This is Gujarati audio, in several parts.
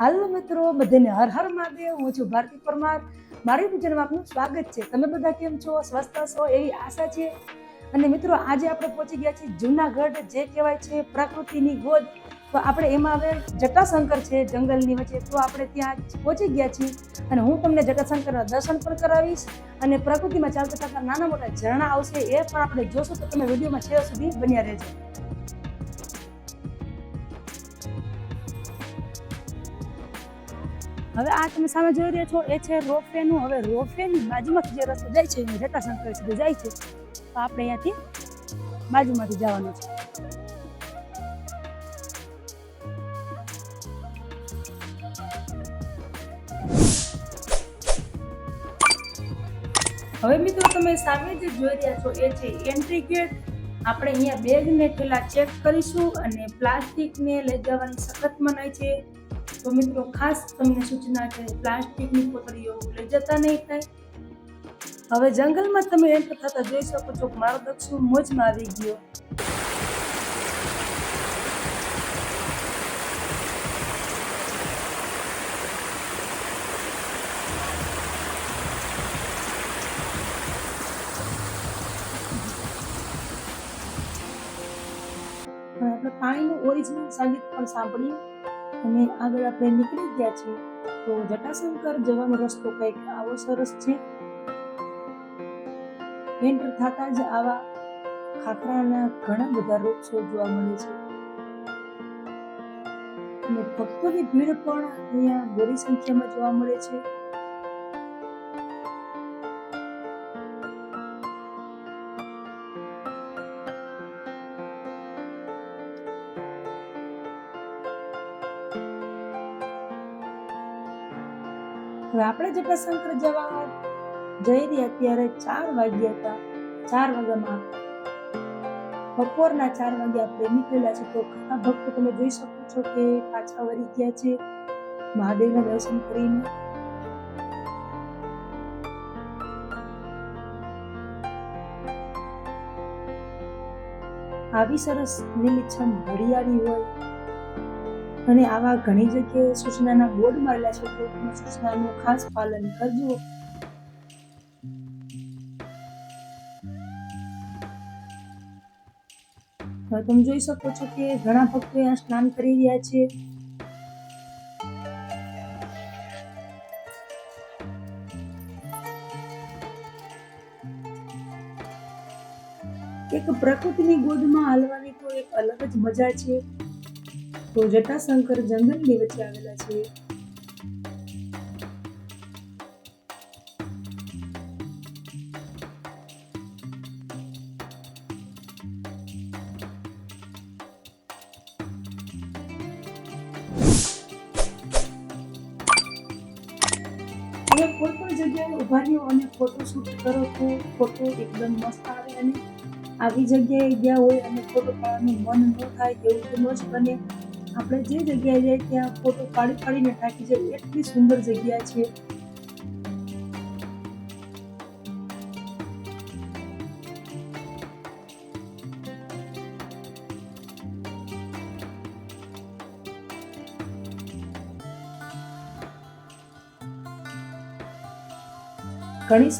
હાલો મિત્રો, બધાને હર હર મહાદેવ, હું છું ભારતી પરમાર. મારી પૂજનમાં આપનું સ્વાગત છે. તમે બધા કેમ છો? સ્વસ્થ છો એવી આશા છે. અને મિત્રો, આજે આપણે પહોંચી ગયા છીએ જૂનાગઢ, જે કહેવાય છે પ્રકૃતિની ગોદ. તો આપણે એમાં હવે જટાશંકર છે જંગલની વચ્ચે. તો આપણે ત્યાં પહોંચી ગયા છીએ. અને હું તમને જટાશંકરના દર્શન પણ કરાવીશ. અને પ્રકૃતિમાં ચાલતા ચાલતા નાના મોટા ઝરણા આવશે એ પણ આપણે જોશું. તો તમે વિડીયોમાં છેલ્લે સુધી બન્યા રહેજો. હવે આ તમે સામે જોઈ રહ્યા છો, એ છે રોપવે નું હવે રોપવે ની બાજુમાંથી જે રસ્તો જાય છે એ જટાશંકર સુધી જાય છે. તો આપણે અહીંયાથી બાજુમાંથી જવાનું છે. હવે મિત્રો તમે સામે જે જોઈ રહ્યા છો, એ છે એન્ટ્રી ગેટ આપણે અહીંયા બેગ ને પેલા ચેક કરીશું અને પ્લાસ્ટિક ને લઈ જવાની સખત મનાય છે. તો મિત્રો ખાસ તમને સૂચના છે, પ્લાસ્ટિકની કોથળીઓ લઈ જતા નહીં થાય. હવે જંગલમાં તમે એન્ટર થતા જોઈ શકો છો કે મારો દક્ષુ મોજમાં આવી ગયો. હવે આપણે પાણીનું ઓરિજિનલ સંગીત પણ સાંભળ્યું. અને આગળ આપણે નીકળી ગયા છીએ. તો જટાશંકર જવાનો રસ્તો કંઈક આવો સરસ છે. એન્ટર થતા જ આવા ખાખરાના ઘણા બધા વૃક્ષો જોવા મળે છે. ભક્તોની ભીડ પણ અહીંયા બોરી સંખ્યામાં જોવા મળે છે. હવે આપણે જટાશંકર જવા જઈ રહ્યા ચાર વાગ્યા હતા. ચાર વાગ્યામાં બપોરના ચાર વાગે આપણે નીકળેલા છે તો ઘણા ભક્તો તમે જોઈ શકો છો કે પાછા વળી ગયા છે. મહાદેવના દર્શન કરીને. આવી સરસ લીલીછમ હરિયાળી હોય અને આવા ઘણી જગ્યાએ સૂચનાના બોર્ડ મારેલા છે તો સૂચનાનું ખાસ પાલન કરજો. તમે જોઈ શકો છો કે ઘણા ભક્તો અહીંયા સ્નાન કરી રહ્યા છે. એક પ્રકૃતિની ગોદમાં હાલવાની તો એક અલગ જ મજા છે. તો જટાશંકર જંગલની વચ્ચે આવેલા છે કોઈ પણ જગ્યાએ ઊભા રહ્યો અને ફોટો શૂટ કરો તો ફોટો એકદમ મસ્ત આવે અને આવી જગ્યાએ ગયા હોય અને ફોટો પાડવાનું મન ન થાય એવું તો ન બને. આપણે જે જગ્યાએ જઈએ ત્યાં ફોટો પાડી પાડીને થાકી જઈએ એટલી સુંદર જગ્યા છે. ઘણી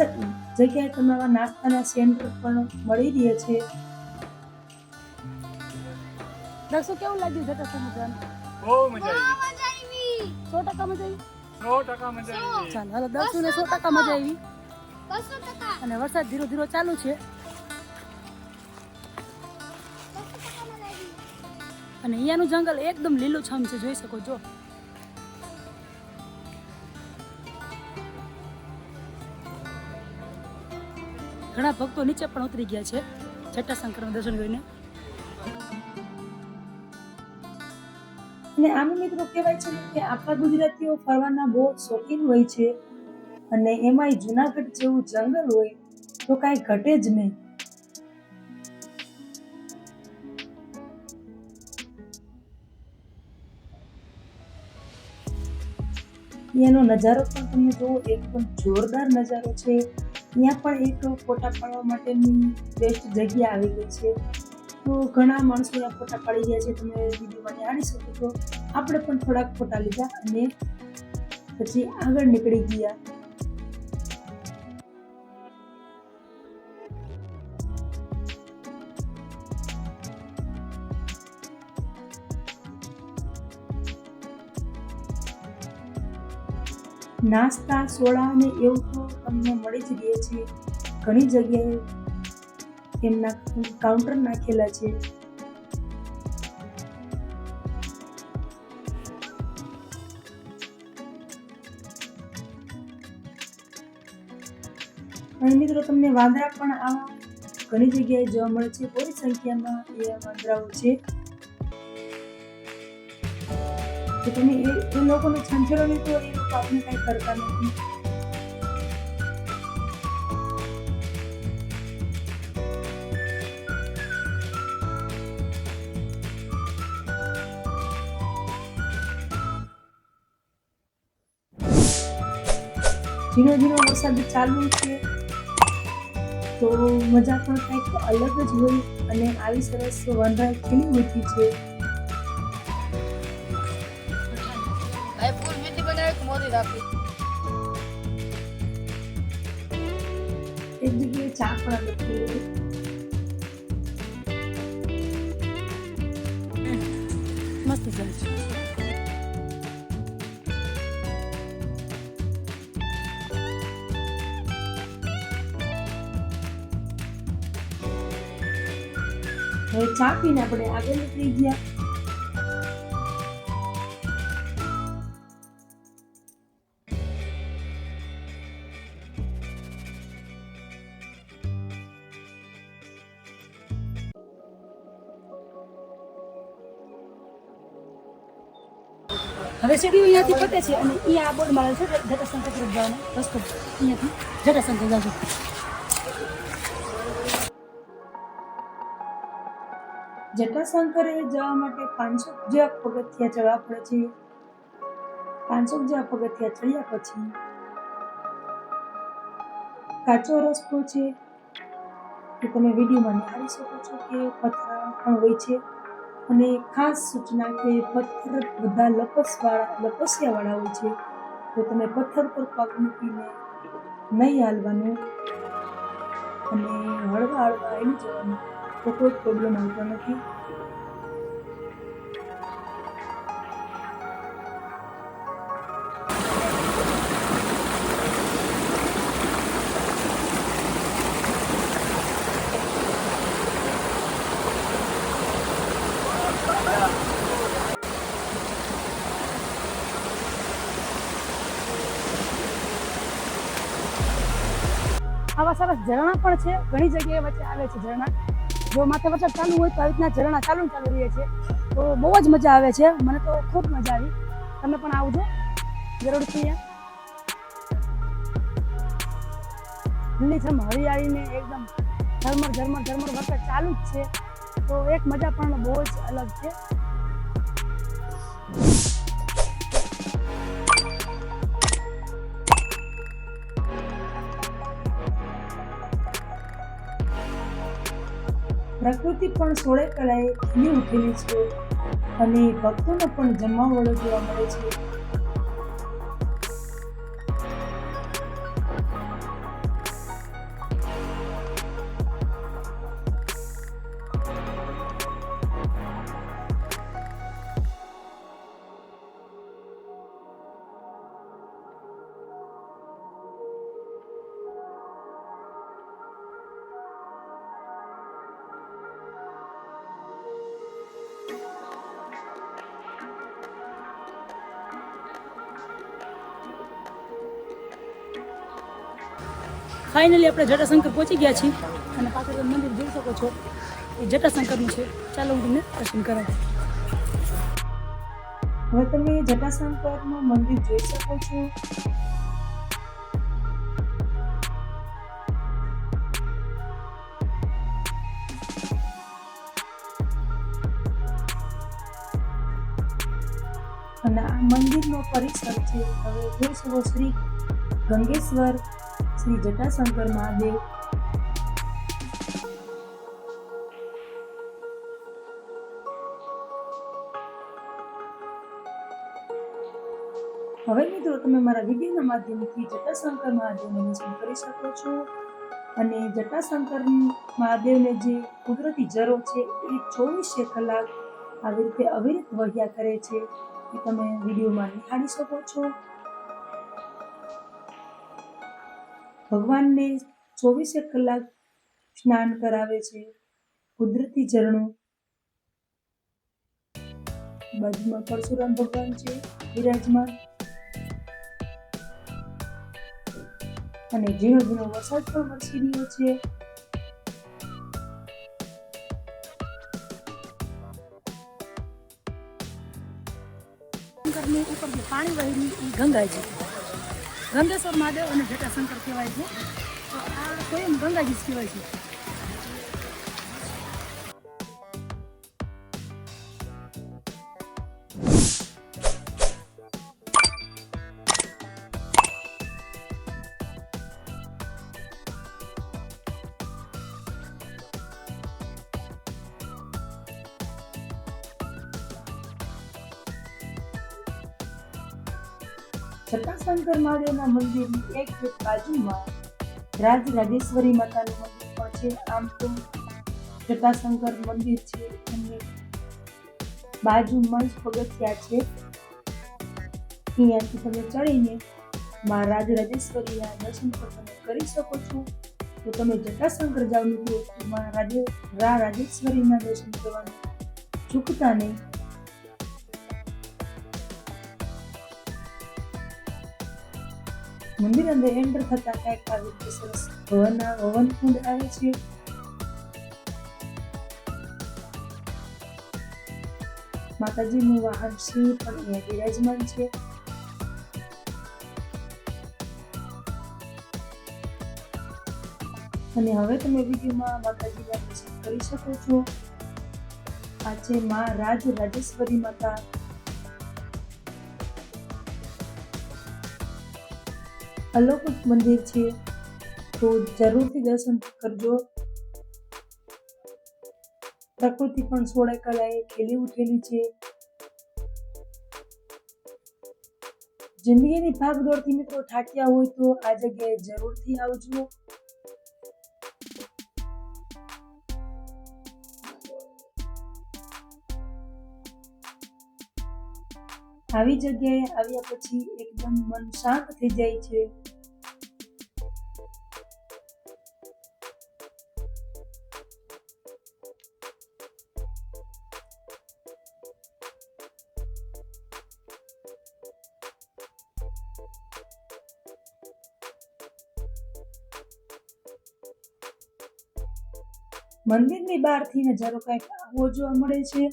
જગ્યાએ તમારા નાસ્તાના સેન્ટર પણ મળી રહ્યા છે. દર્શો કેવું લાગ્યું જટા સમુદ્ર બહુ મજા આવી. મજા આવી. સો ટકા મજા આવી? સો ટકા મજા આવી. ચાલો હાલો દર્શુ ને સો ટકા મજા આવી. બસો ટકા. અને વરસાદ ધીરો ધીરો ચાલુ છે. અને અહીંયાનું જંગલ એકદમ લીલુંછમ છે જોઈ શકો છો. ઘણા ભક્તો નીચે પણ ઉતરી ગયા છે જટાશંકરના દર્શન કરીને. અને આમ મિત્રો કહેવાય છે કે આપણા ગુજરાતીઓ ફરવાના બહુ શોખીન હોય છે. અને એમાંય જુનાગઢ જેવું જંગલ હોય તો કાંઈ ઘટે જ નહીં. એનો નજારો પણ તમે જુઓ એકદમ જોરદાર નજારો છે. ત્યાં પણ એક ફોટા પાડવા માટેની બેસ્ટ જગ્યા આવી ગઈ છે. ઘણા માણસોના ફોટા પાડી ગયા છે, તમે વિડીયોમાં નિહાળી શકો છો. આપણે પણ થોડાક ફોટા લીધા અને પછી આગળ નીકળી ગયા. નાસ્તા, સોડા અને એવું તો તમને મળી જ રહે છે. ઘણી જગ્યાએ એમના કાઉન્ટર નાખેલા છે. અને મિત્રો, તમને વાંદરા પણ આવા ઘણી જગ્યાએ જોવા મળે છે. થોડી સંખ્યામાં એ વાંદરાઓ છે. તો તમે એ લોકોને છંછેડો નહીં એ લોકો આપણે કંઈ કરતા નથી. ઝીણો ધીરો વરસાદ ચાલુ છે. તો મજા પણ કંઈક અલગ જ હોય અને આવી સરસ વનરાય ખીલી ઉઠી છે. એક જગ્યાએ ચા પણ લખી હવે ચા પીને આપણે આગળ નીકળી ગયા. હવે સીડી અહીંયાથી પતે છે અને એ આ બોર્ડ મારે છે જટાશંકર તરફ જવાનો રસ્તો અહીંયાથી જટાશંકર જાજો. જટાશંકરે જવા માટે પાંચસો જેવા પગથિયા ચડવા પડે છે પાંચસો જેવા પગથિયા ચડ્યા પછી કાચો રસ્તો છે કે તમે વિડીયોમાં નિહાળી શકો છો કે પથરા પણ હોય છે. અને ખાસ સૂચના કે પથ્થર બધા લપસવાળા, લપસિયાવાળા હોય છે. તો તમે પથ્થર પર પગ મૂકીને નહીં હાલવાનું અને હળવા હળવા એમ જવાનું. તો કોઈ પ્રોબ્લેમ આવતો નથી આવા સરસ ઝરણા પણ છે, ઘણી જગ્યાએ વચ્ચે આવે છે ઝરણા. જો માથે વરસાદ ચાલુ હોય તો આવી રીતના ઝરણા ચાલુ ચાલુ રહે છે તો બહુ જ મજા આવે છે. મને તો ખૂબ મજા આવી. તમે પણ આવજો. જરૂરથી લીલીછમ હરિયાળીને એકદમ ઝરમર ઝરમર ઝરમર વરસાદ ચાલુ જ છે. તો એક મજા પણ બહુ જ અલગ છે. પ્રકૃતિ પણ સોળે કળાએ ખીલી ઉઠેલી છે અને ભક્તોનો પણ જમાવડો જોવા મળે છે. ફાઇનલી આપણે જટાશંકર પહોંચી ગયા છીએ. અને પાછળ તમે મંદિર જોઈ શકો છો. એ જટાશંકરનું છે. ચાલો હું તમને દર્શન કરાવું. હવે તમે જટાશંકરનું મંદિર જોઈ શકો છો. અને આ મંદિરનો પરિસર છે. હવે જોઈ શકો શ્રી ગંગેશ્વર શ્રી જટાશંકર મહાદેવ. હવે મિત્રો તમે મારા વિડીયોના માધ્યમથી જટાશંકર મહાદેવને દર્શન કરી શકો છો. અને જટાશંકર મહાદેવને જે કુદરતી જરો છે, એ ચોવીસે કલાક આવી રીતે અવિરત વહ્યા કરે છે, એ તમે વિડીયોમાં નિહાળી શકો છો. ભગવાનને ચોવીસે કલાક સ્નાન કરાવે છે. કુદરતી ઝરણું. બાજુમાં પરશુરામ ભગવાન છે વિરાજમાન અને ઝીણો ઝીણો વરસાદ પણ વરસી રહ્યો છે. પાણી વહેલી ગંગાજી ગંગેશ્વર મહાદેવ અને જટાશંકર કહેવાય છે. તો આ સ્વયં ગંગાજી કહેવાય છે. જટાશંકર મહાદેવના મંદિરની એક બાજુમાં રાજ રાજેશ્વરી માતાનું મંદિર પણ છે. આમ તો જટાશંકર મંદિર છે અને બાજુમાં જ પગથિયા છે. અહીંયાથી તમે ચડીને મા રાજ રાજેશ્વરીના દર્શન પણ તમે કરી શકો છો. તો તમે જટાશંકર જાવ મિત્રો મા રાજે, રા રાજેશ્વરીના દર્શન કરવાનું. ચૂકતા નહીં મંદિર અંદર એન્ટર થતા કંઈક આવી સરસ હવન હવન કુંડ આવે છે. માતાજીનું વાહન સિંહ પણ અહીંયા બિરાજમાન છે. અને હવે તમે વિડીયોમાં માતાજીના દર્શન કરી શકો છો. આ મા રાજ રાજેશ્વરી માતા અલૌકિક મંદિર છે, તો જરૂરથી દર્શન કરજો. પ્રકૃતિ પણ સોળે કલાએ ખીલી ઉઠેલી છે. જિંદગીની ભાગદોડથી મિત્રો થાક્યા હોય તો આ જગ્યાએ જરૂરથી આવજો. આવી જગ્યાએ આવ્યા પછી એકદમ મન શાંત થઈ જાય છે. મંદિરની બહારથી નજારો કંઈક આવો જોવા મળે છે.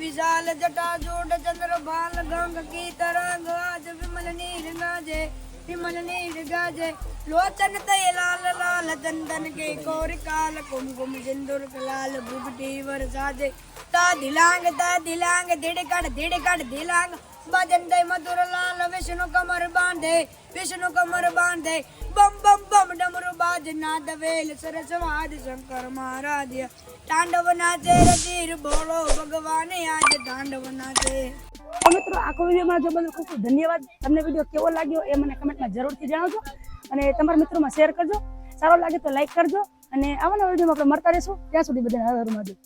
વિશાલ જટા જોડ ચંદ્ર ભાલ ગંગ કી તરંગ આજ વિમલ નીર ગાજે, વિમલ નીર ગાજે. લોચન તય લાલ લાલ ચંદન કે કોર કાલ કુમકુમ સિંદૂર લાલ ભૂગટી વર સાજે. તા દિલાંગ તા દિલાંગ ધીડકડ ધીડકડ દિલાંગ ભજન દે મધુર લાલ વિષ્ણુ કમર બાંધે? વિષ્ણુ કમર બાંધે? બમ બમ બમ, ડમરુ બાજ નાદ વેલ સરસ વાદ શંકર મહારાજ. તાંડવ નાચે રજીર બોલો, ભગવાન આજ તાંડવ નાચે મિત્રો, આખો વિડીયોમાં જો બધું ખૂબ ખૂબ ધન્યવાદ. તમને વીડિયો કેવો લાગ્યો એ મને કમેન્ટમાં જરૂરથી જણાવજો. અને તમારા મિત્રોમાં શેર કરજો. સારો લાગે તો લાઈક કરજો. અને આવાના વિડીયોમાં આપણે મળતા રહીશું. ત્યાં સુધી હર હર મહાદેવ.